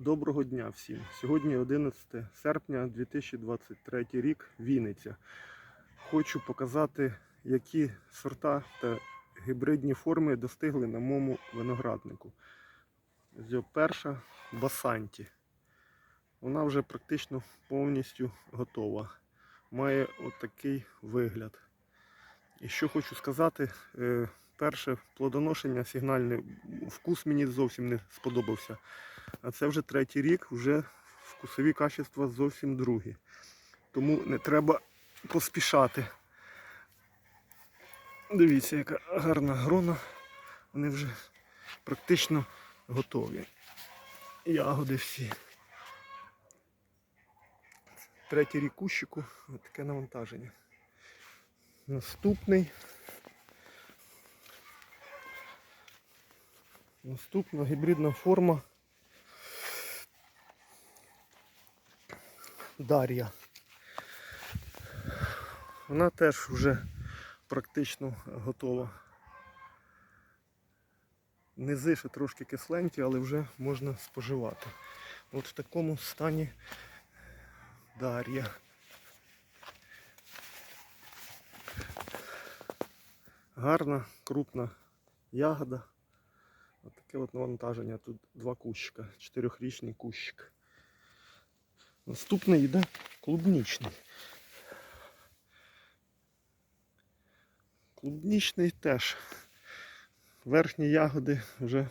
Доброго дня всім. Сьогодні 11 серпня 2023 рік, Вінниця. Хочу показати, які сорта та гібридні форми достигли на моєму винограднику. Перша Басанті. Вона вже практично повністю готова. Має отакий вигляд. І що хочу сказати, е, перше плодоношення сигнальне, вкус мені зовсім не сподобався. А це вже третій рік, вже вкусові качества зовсім другі. Тому не треба поспішати. Дивіться, яка гарна грона. Вони вже практично готові. Ягоди всі. Третій рік кущику, Ось таке навантаження. Наступний. Наступна гібридна форма. Дар'я. Вона теж вже практично готова. Низи ще трошки кисленькі, але вже можна споживати. От в такому стані Дар'я. Гарна, крупна ягода. Ось таке от навантаження. Тут два кущика, чотирьохрічний кущик. Наступний йде клубнічний. Клубнічний теж. Верхні ягоди вже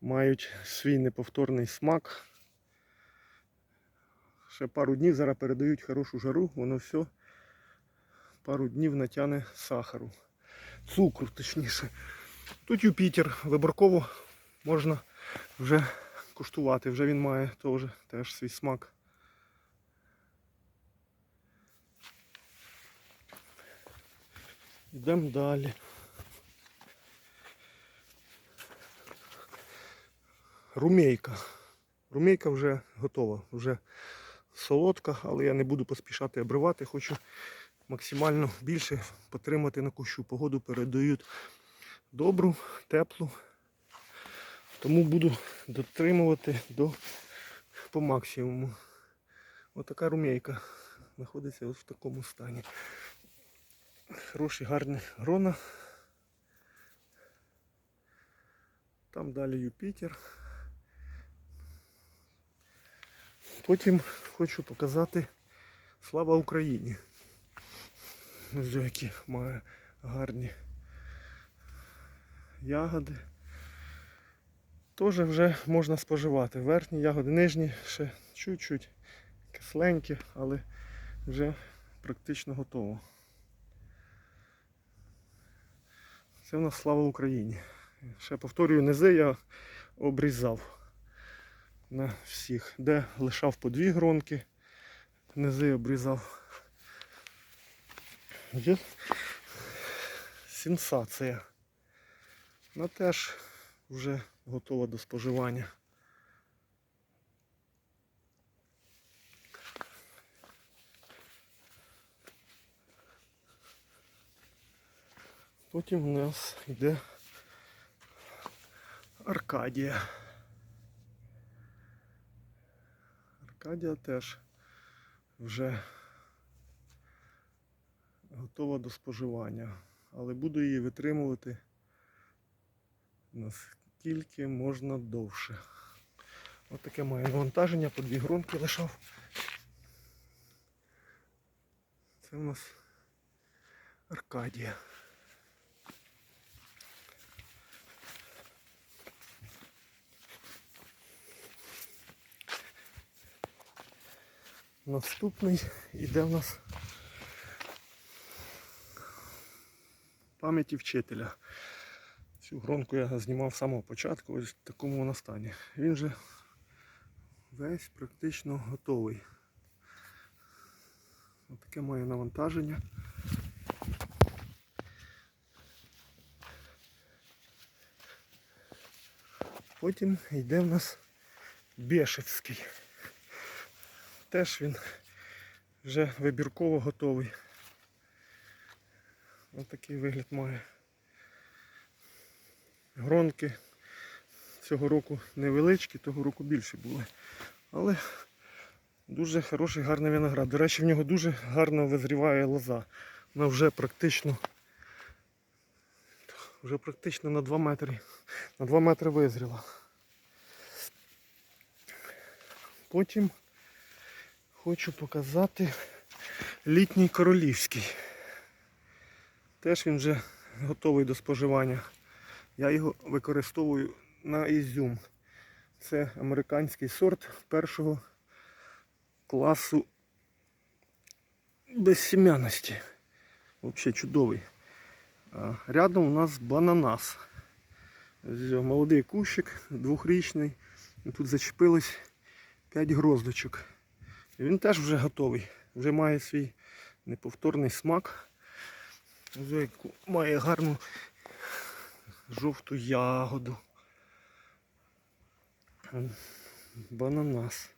мають свій неповторний смак. Ще пару днів зараз передають хорошу жару, воно все пару днів натягне сахару. Цукру, точніше. Тут Юпітер, виборково можна вже куштувати, вже він має теж, теж свій смак. Йдемо далі. Румейка. Румейка вже готова, вже солодка, але я не буду поспішати обривати. Хочу максимально більше потримати на кущу. Погоду передають добру, теплу. Тому буду дотримувати до по максимуму. Отака румейка знаходиться ось в такому стані. Хороші, гарні грона. Там далі Юпітер. Потім хочу показати Слава Україні. Ось які має гарні ягоди. Теж вже можна споживати. Верхні ягоди, нижні ще чуть-чуть кисленькі, але вже практично готово. Це в нас слава Україні. Ще повторюю, низи я обрізав на всіх, де лишав по дві гронки, низи обрізав. Є сенсація. Вона теж вже готова до споживання. Потім у нас йде Аркадія. Аркадія теж вже готова до споживання, але буду її витримувати наскільки можна довше. Ось таке має навантаження, по дві гронки лишав. Це у нас Аркадія. Наступний іде в нас пам'яті вчителя. Цю гронку я знімав з самого початку, ось в такому вона стані. Він же весь практично готовий. Ось таке має навантаження. Потім йде в нас Бешевський. Теж він вже вибірково готовий. Ось такий вигляд має. Гронки цього року невеличкі, того року більше були. Але дуже хороший, гарний виноград. До речі, в нього дуже гарно визріває лоза. Вона вже практично вже практично на 2 метри. На 2 метри визріла. Потім хочу показати літній королівський. Теж він вже готовий до споживання. Я його використовую на ізюм. Це американський сорт першого класу безсім'яності. Взагалі чудовий. Рядом у нас бананас. Молодий кущик, двохрічний. Тут зачепилось 5 гроздочок. Він теж вже готовий. Вже має свій неповторний смак. Ось Має гарну жовту ягоду. Бананас.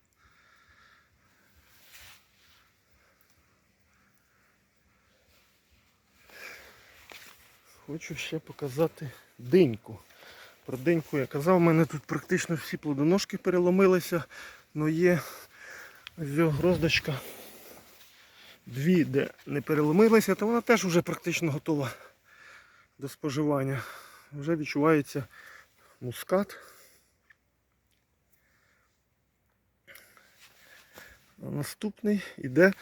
Хочу ще показати диньку. Про диньку я казав, у мене тут практично всі плодоножки переломилися, але є ось гроздочка. Дві, де не переломилися, то вона теж вже практично готова до споживання. Вже відчувається мускат. А наступний іде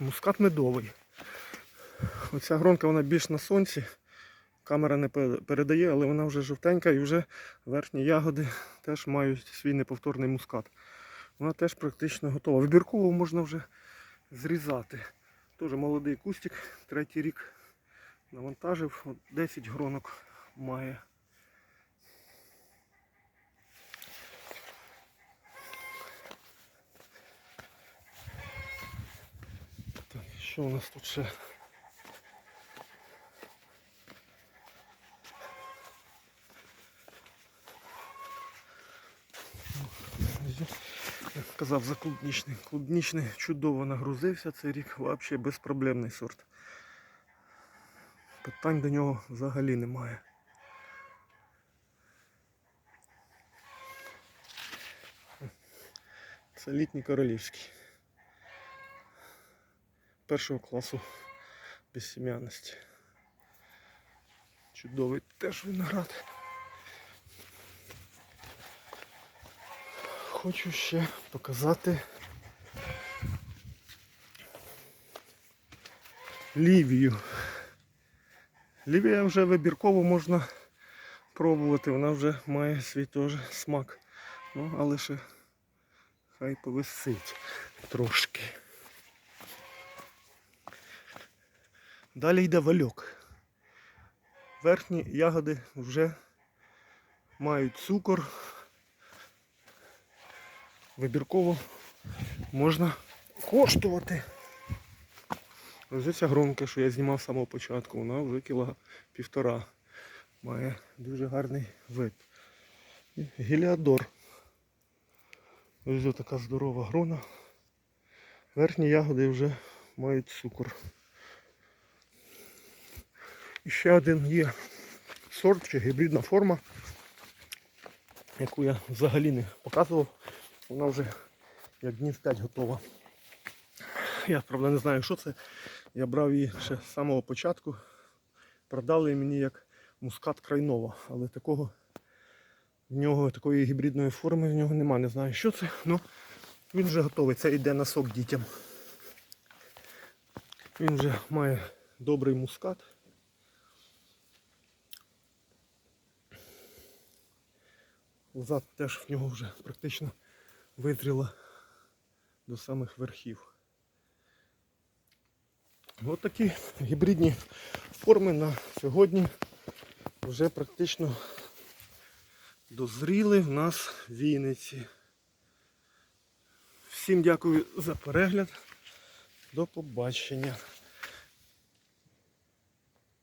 мускат медовий. Оця гронка вона більш на сонці. Камера не передає, але вона вже жовтенька і вже верхні ягоди теж мають свій неповторний мускат. Вона теж практично готова. Вибірково можна вже зрізати. Теж молодий кустик, третій рік навантажив, от 10 гронок має. Так, що у нас тут ще? Як казав за клубнічний. Клубнічний чудово нагрузився цей рік, взагалі безпроблемний сорт. Питань до нього взагалі немає. Це літній королівський. Першого класу безсім'яності. Чудовий теж виноград. Хочу ще показати Лівію. Лівія вже вибірково можна пробувати, вона вже має свій теж смак. Ну, але ще хай повисить трошки. Далі йде вальок. Верхні ягоди вже мають цукор. Вибірково можна коштувати. Ось ця громка, що я знімав з самого початку, вона вже кіла півтора. Має дуже гарний вид. Геліадор. Ось така здорова грона. Верхні ягоди вже мають цукор. І ще один є сорт чи гібридна форма, яку я взагалі не показував. Вона вже як днів 5 готова. Я правда не знаю, що це. Я брав її ще з самого початку. Продали мені як мускат крайнова, але такого в нього такої гібридної форми в нього немає. Не знаю, що це, але він вже готовий. Це йде на сок дітям. Він вже має добрий мускат. Лоза теж в нього вже практично визріла до самих верхів. Ось такі гібридні форми на сьогодні вже практично дозріли в нас в Вінниці. Всім дякую за перегляд. До побачення.